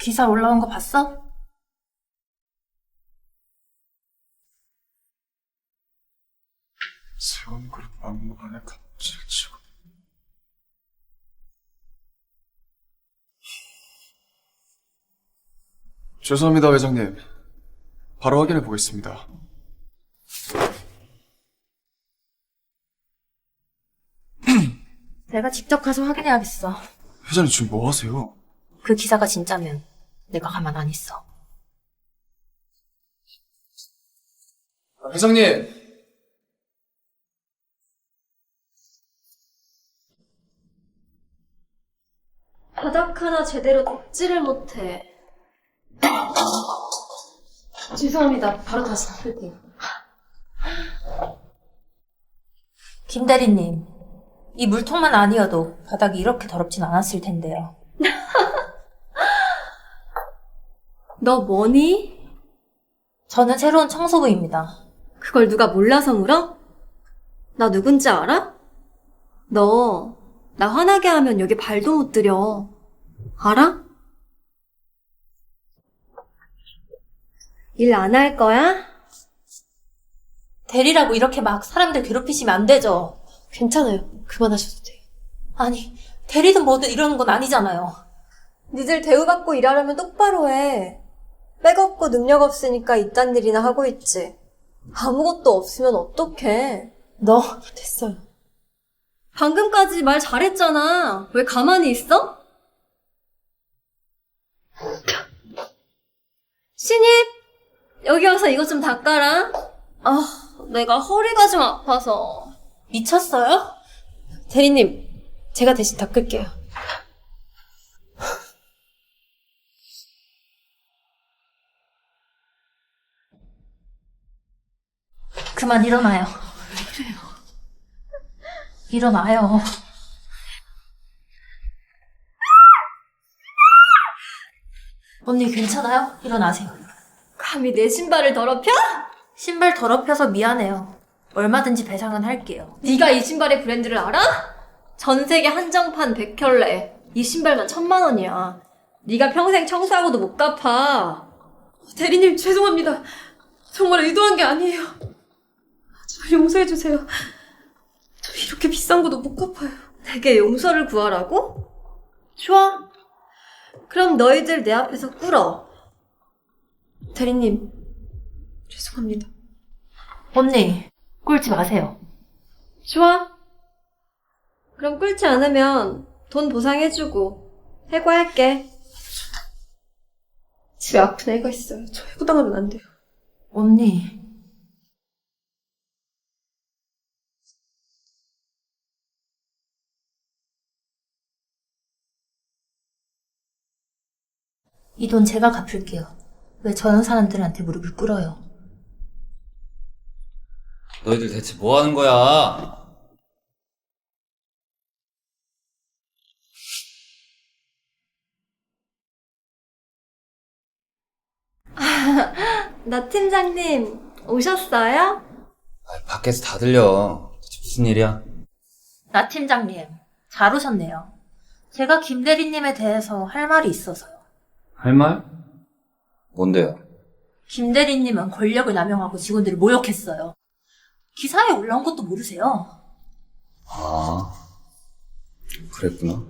기사 올라온 거 봤어? 세원 그룹 막무가내 갑질 치고 죄송합니다 회장님 바로 확인해 보겠습니다 내가 직접 가서 확인해야겠어. 회장님 지금 뭐 하세요? 그 기사가 진짜면 내가 가만 안 있어. 아, 회장님 바닥 하나 제대로 덮지를 못해. 죄송합니다. 바로 다시 덮을게요. 김 대리님, 이 물통만 아니어도 바닥이 이렇게 더럽진 않았을 텐데요. 너 뭐니? 저는 새로운 청소부입니다. 그걸 누가 몰라서 물어? 나 누군지 알아? 너, 나 화나게 하면 여기 발도 못 들여. 알아? 일 안 할 거야? 대리라고 이렇게 막 사람들 괴롭히시면 안 되죠. 괜찮아요. 그만하셔도 돼. 아니, 대리든 뭐든 이러는 건 아니잖아요. 니들 대우받고 일하려면 똑바로 해. 백 없고 능력 없으니까 이딴 일이나 하고 있지. 아무것도 없으면 어떡해. 너, 됐어요. 방금까지 말 잘했잖아. 왜 가만히 있어? 신입! 여기 와서 이것 좀 닦아라. 아, 내가 허리가 좀 아파서. 미쳤어요? 대리님, 제가 대신 닦을게요. 그만 일어나요. 왜 그래요? 일어나요. 언니 괜찮아요? 일어나세요. 감히 내 신발을 더럽혀? 신발 더럽혀서 미안해요. 얼마든지 배상은 할게요. 네가 이 신발의 브랜드를 알아? 전 세계 한정판 100켤레. 이 신발만 천만 원이야. 네가 평생 청소하고도 못 갚아. 대리님 죄송합니다. 정말 의도한 게 아니에요. 저 용서해 주세요. 저 이렇게 비싼 것도 못 갚아요. 내게 용서를 구하라고? 좋아. 그럼 너희들 내 앞에서 꿇어. 대리님 죄송합니다. 언니, 꿀지 마세요. 좋아. 그럼 꿇지 않으면 돈 보상해주고 해고할게. 집에 아픈 애가 있어요. 저 해고당하면 안 돼요. 언니. 이 돈 제가 갚을게요. 왜 저런 사람들한테 무릎을 꿇어요? 너희들 대체 뭐 하는 거야? 나 팀장님 오셨어요? 아, 밖에서 다 들려. 대체 무슨 일이야? 나 팀장님, 잘 오셨네요. 제가 김 대리님에 대해서 할 말이 있어서요. 할 말? 뭔데요? 김 대리님은 권력을 남용하고 직원들을 모욕했어요. 기사에 올라온 것도 모르세요. 아, 그랬구나.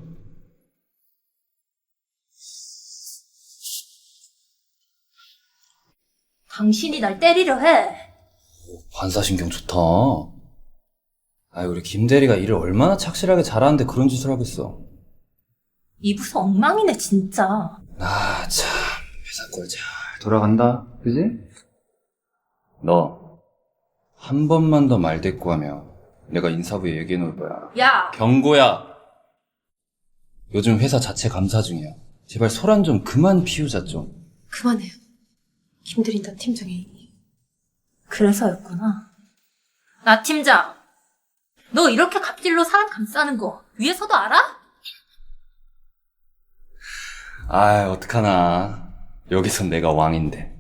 당신이 날 때리려 해. 반사신경 좋다. 아, 우리 김 대리가 일을 얼마나 착실하게 잘하는데 그런 짓을 하겠어. 이 부서 엉망이네, 진짜. 아, 사꼴잘 돌아간다. 그지? 너, 한 번만 더 말대꾸하면 내가 인사부에 얘기해 놓을 거야. 야! 경고야! 요즘 회사 자체 감사 중이야. 제발 소란 좀 그만 피우자 좀. 그만해요. 김대리다 팀장이 그래서였구나. 나 팀장. 너 이렇게 갑질로 사람 감싸는 거 위에서도 알아? 아, 어떡하나. 여기선 내가 왕인데.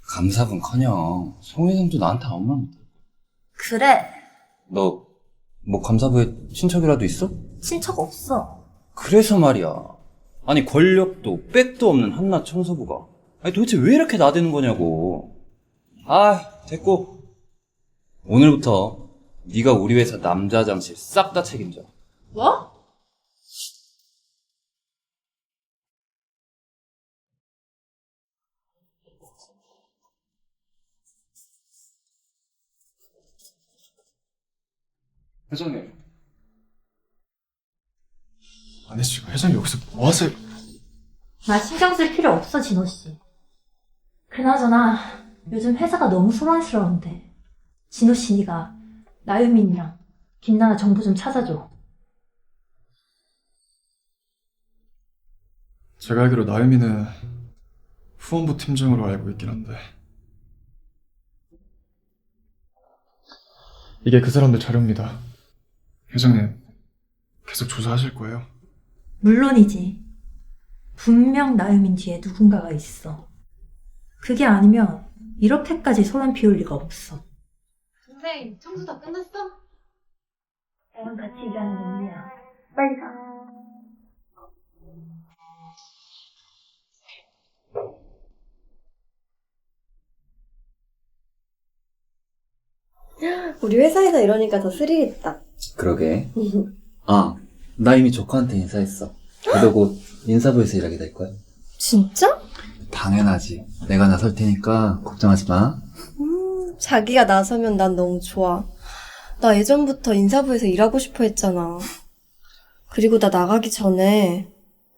감사분커녕 송 회장도 나한테 아무 말 못해. 그래. 너, 뭐 감사부에 친척이라도 있어? 친척 없어. 그래서 말이야. 아니 권력도 백도 없는 한낱 청소부가 아니 도대체 왜 이렇게 나대는 거냐고 아 됐고 오늘부터 네가 우리 회사 남자 잠실 싹 다 책임져 뭐? 회장님. 아니 지금 회장님 여기서 뭐 하세요? 나 신경 쓸 필요 없어, 진호 씨. 그나저나 요즘 회사가 너무 소란스러운데 진호 씨 네가 나유민이랑 김나나 정보 좀 찾아줘. 제가 알기로 나유미는 후원부 팀장으로 알고 있긴 한데 이게 그 사람들 자료입니다. 회장님 계속 조사하실 거예요? 물론이지. 분명 나유민 뒤에 누군가가 있어. 그게 아니면 이렇게까지 소란 피울 리가 없어. 선생님, 청소 다 끝났어? 나랑 같이 일하는 언니야. 빨리 가. 우리 회사에서 이러니까 더 스릴 있다. 그러게 아 나 이미 조카한테 인사했어 그리고 곧 인사부에서 일하게 될 거야 진짜? 당연하지 내가 나설 테니까 걱정하지 마 자기가 나서면 난 너무 좋아. 나 예전부터 인사부에서 일하고 싶어 했잖아. 그리고 나 나가기 전에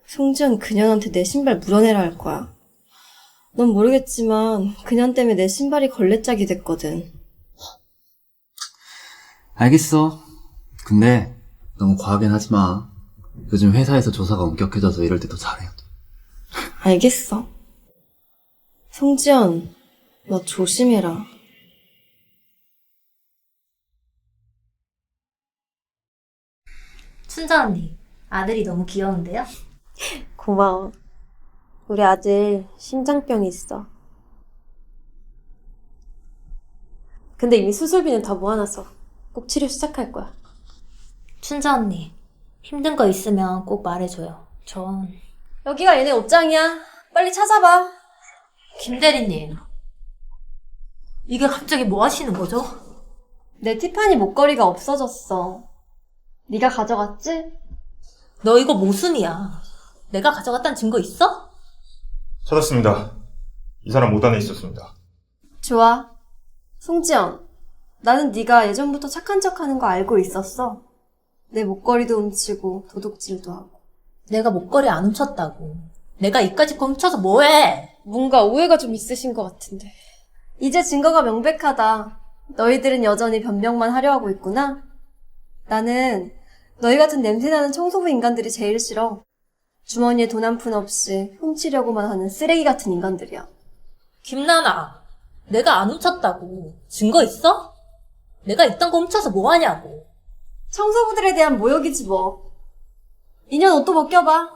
송지연 그년한테 내 신발 물어내라 할 거야. 넌 모르겠지만 그년 때문에 내 신발이 걸레짝이 됐거든. 알겠어. 근데 너무 과하긴 하지 마. 요즘 회사에서 조사가 엄격해져서 이럴 때 더 잘해야 돼. 알겠어. 송지연, 너 조심해라. 춘자 언니, 아들이 너무 귀여운데요? 고마워. 우리 아들 심장병 있어. 근데 이미 수술비는 다 모아놨어. 꼭 치료 시작할 거야. 춘자 언니, 힘든 거 있으면 꼭 말해줘요. 전 여기가 얘네 옷장이야. 빨리 찾아봐. 김 대리님. 이게 갑자기 뭐 하시는 거죠? 내 티파니 목걸이가 없어졌어. 네가 가져갔지? 너 이거 모순이야. 내가 가져갔다는 증거 있어? 찾았습니다. 이 사람 옷 안에 있었습니다. 좋아. 송지연, 나는 네가 예전부터 착한 척하는 거 알고 있었어. 내 목걸이도 훔치고 도둑질도 하고. 내가 목걸이 안 훔쳤다고. 내가 이까짓 거 훔쳐서 뭐해? 뭔가 오해가 좀 있으신 것 같은데. 이제 증거가 명백하다. 너희들은 여전히 변명만 하려 하고 있구나. 나는 너희 같은 냄새나는 청소부 인간들이 제일 싫어. 주머니에 돈 한 푼 없이 훔치려고만 하는 쓰레기 같은 인간들이야. 김나나, 내가 안 훔쳤다고. 증거 있어? 내가 이딴 거 훔쳐서 뭐 하냐고. 청소부들에 대한 모욕이지 뭐. 인연 옷도 벗겨봐.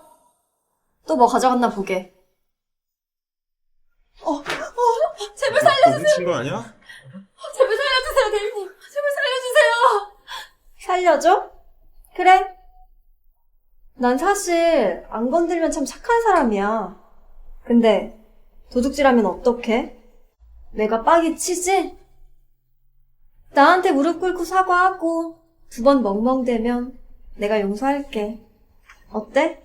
또 뭐 가져갔나 보게. 제발 살려주세요. 훔친 거 아니야? 제발 살려주세요, 대리님. 제발 살려주세요. 살려줘? 그래. 난 사실 안 건들면 참 착한 사람이야. 근데 도둑질하면 어떡해? 내가 빡이 치지? 나한테 무릎 꿇고 사과하고 두 번 멍멍대면 내가 용서할게. 어때?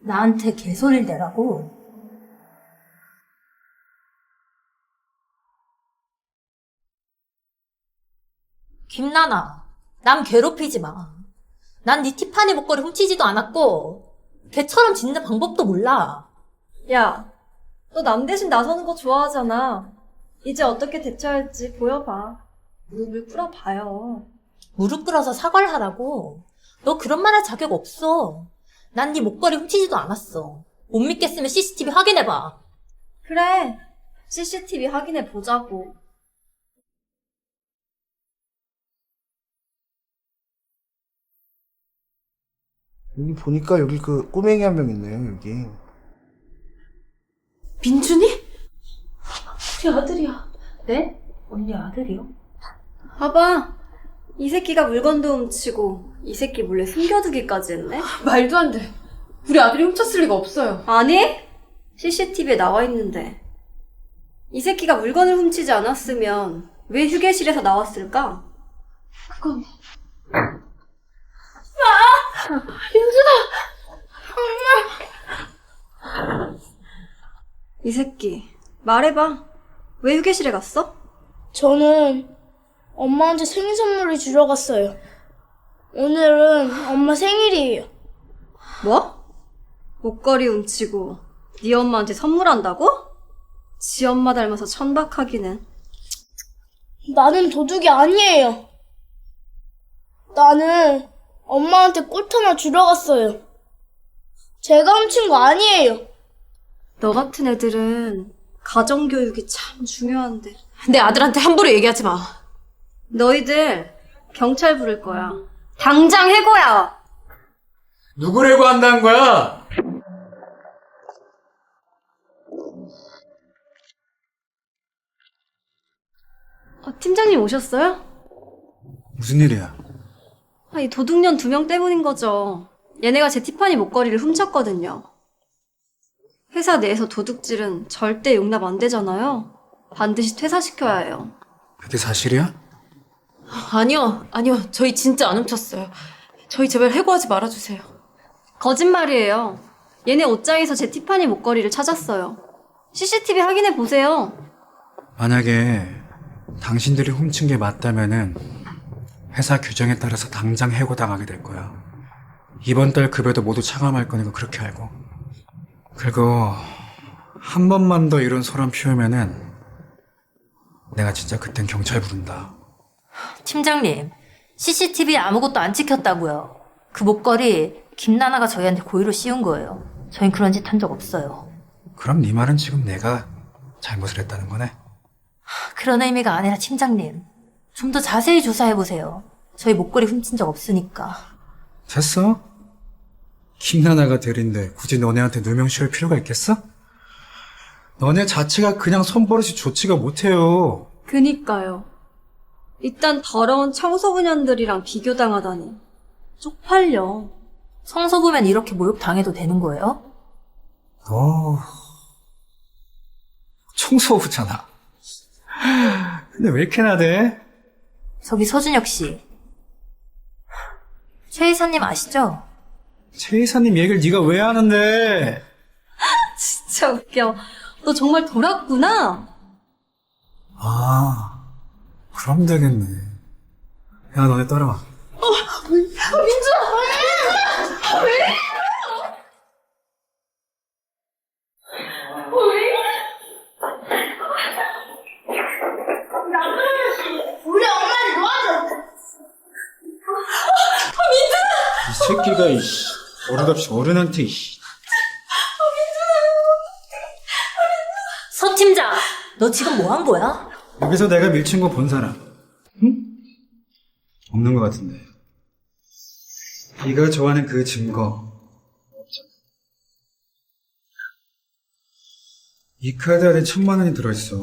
나한테 개소리를 내라고? 김나나, 남 괴롭히지 마. 난 네 티파니 목걸이 훔치지도 않았고, 걔처럼 짓는 방법도 몰라. 야, 너 남 대신 나서는 거 좋아하잖아. 이제 어떻게 대처할지 보여봐. 무릎을 꿇어봐요. 무릎 꿇어서 사과를 하라고. 너 그런 말 할 자격 없어. 난 네 목걸이 훔치지도 않았어. 못 믿겠으면 CCTV 확인해봐. 그래. CCTV 확인해 보자고. 여기 보니까 여기 그 꼬맹이 한 명 있네요, 여기. 민준이? 우리 아들이야. 네? 언니 아들이요? 봐봐. 이 새끼가 물건도 훔치고 이 새끼 몰래 숨겨두기까지 했네. 말도 안 돼. 우리 아들이 훔쳤을 리가 없어요. 아니? CCTV에 나와 있는데. 이 새끼가 물건을 훔치지 않았으면 왜 휴게실에서 나왔을까? 그건 이 새끼, 말해봐. 왜 휴게실에 갔어? 저는 엄마한테 생일 선물을 주러 갔어요. 오늘은 엄마 생일이에요. 뭐? 목걸이 훔치고 네 엄마한테 선물한다고? 지 엄마 닮아서 천박하기는. 나는 도둑이 아니에요. 나는 엄마한테 꽃 하나 주러 갔어요. 제가 훔친 거 아니에요. 너 같은 애들은 가정교육이 참 중요한데. 내 아들한테 함부로 얘기하지 마. 너희들 경찰 부를 거야. 당장 해고야! 누구래고 한다는 거야? 어, 팀장님 오셨어요? 무슨 일이야? 아, 이 도둑년 두 명 때문인 거죠. 얘네가 제 티파니 목걸이를 훔쳤거든요. 회사 내에서 도둑질은 절대 용납 안 되잖아요. 반드시 퇴사시켜야 해요. 그게 사실이야? 아니요, 아니요. 저희 진짜 안 훔쳤어요. 저희 제발 해고하지 말아주세요. 거짓말이에요. 얘네 옷장에서 제 티파니 목걸이를 찾았어요. CCTV 확인해 보세요. 만약에 당신들이 훔친 게 맞다면은 회사 규정에 따라서 당장 해고당하게 될 거야. 이번 달 급여도 모두 차감할 거니까 그렇게 알고. 그리고 한 번만 더 이런 소란 피우면은 내가 진짜 그땐 경찰 부른다. 팀장님, CCTV에 아무것도 안 찍혔다고요. 그 목걸이 김나나가 저희한테 고의로 씌운 거예요. 저희 그런 짓 한 적 없어요. 그럼 네 말은 지금 내가 잘못을 했다는 거네? 그런 의미가 아니라 팀장님, 좀 더 자세히 조사해 보세요. 저희 목걸이 훔친 적 없으니까. 됐어? 김나나가 대리인데 굳이 너네한테 누명 씌울 필요가 있겠어? 너네 자체가 그냥 손버릇이 좋지가 못해요. 그니까요. 일단 더러운 청소부년들이랑 비교당하다니. 쪽팔려. 성서보면 이렇게 모욕 당해도 되는 거예요? 어, 청소부잖아. 근데 왜 이렇게 나대? 저기 서준혁 씨. 최 이사님 아시죠? 최 이사님 얘기를 네가 왜 하는데? 진짜 웃겨. 너 정말 돌았구나? 아, 그럼 되겠네. 야, 너네 따라와. 우리 엄마를 놓아줘. 이 새끼가, 이씨. 어른답시 어른한테, 이씨. 서 팀장, 너 지금 뭐 한 거야? 여기서 내가 밀친 거 본 사람. 응? 없는 것 같은데. 네가 좋아하는 그 증거. 이 카드 안에 천만 원이 들어있어.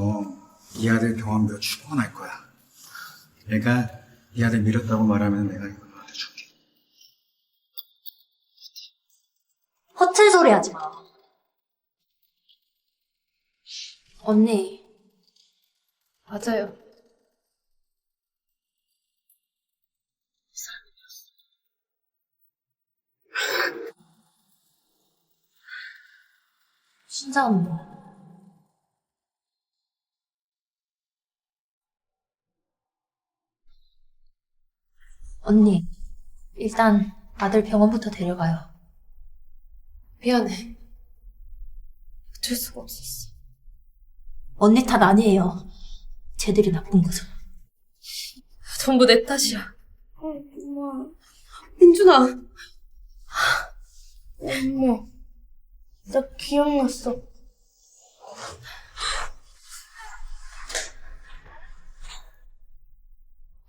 이 아들 병원비로 충분할 거야. 내가 이 아들 밀었다고 말하면 내가 이거 너한테 줄게. 허튼 소리 하지 마. 언니, 맞아요. 진짜 언니. 언니, 일단 아들 병원부터 데려가요. 미안해. 어쩔 수가 없었어. 언니 탓 아니에요. 쟤들이 나쁜 거죠. 전부 내 탓이야. 엄마, 민준아. 엄마. 나 기억났어.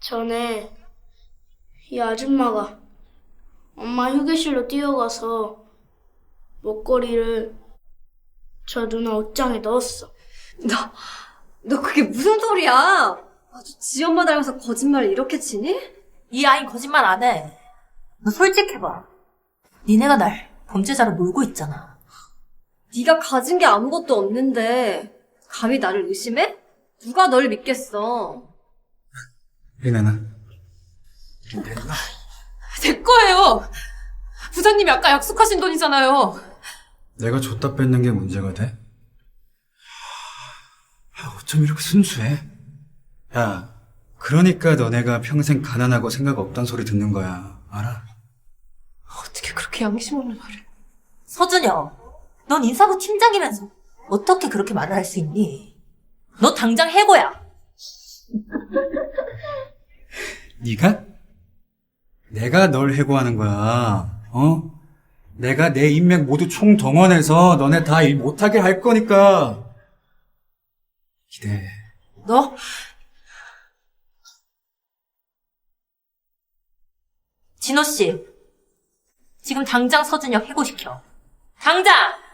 전에 이 아줌마가 엄마 휴게실로 뛰어가서 목걸이를 저 누나 옷장에 넣었어. 너, 너 그게 무슨 소리야? 아주 지 엄마 닮아서 거짓말을 이렇게 치니? 이 아이 거짓말 안 해. 너 솔직해봐. 니네가 날 범죄자로 몰고 있잖아. 네가 가진 게 아무것도 없는데 감히 나를 의심해? 누가 널 믿겠어? 리나나. 제 거예요. 부장님이 아까 약속하신 돈이잖아요. 내가 줬다 뺏는 게 문제가 돼? 아, 어쩜 이렇게 순수해? 야, 그러니까 너네가 평생 가난하고 생각 없단 소리 듣는 거야. 알아? 어떻게 그렇게 양심 없는 말을. 서준혁, 넌 인사부 팀장이면서 어떻게 그렇게 말을 할 수 있니? 너 당장 해고야. 네가? 내가 널 해고하는 거야. 어? 내가 내 인맥 모두 총동원해서 너네 다 일 못하게 할 거니까. 기대해. 너? 진호 씨, 지금 당장 서준혁 해고시켜. 당장!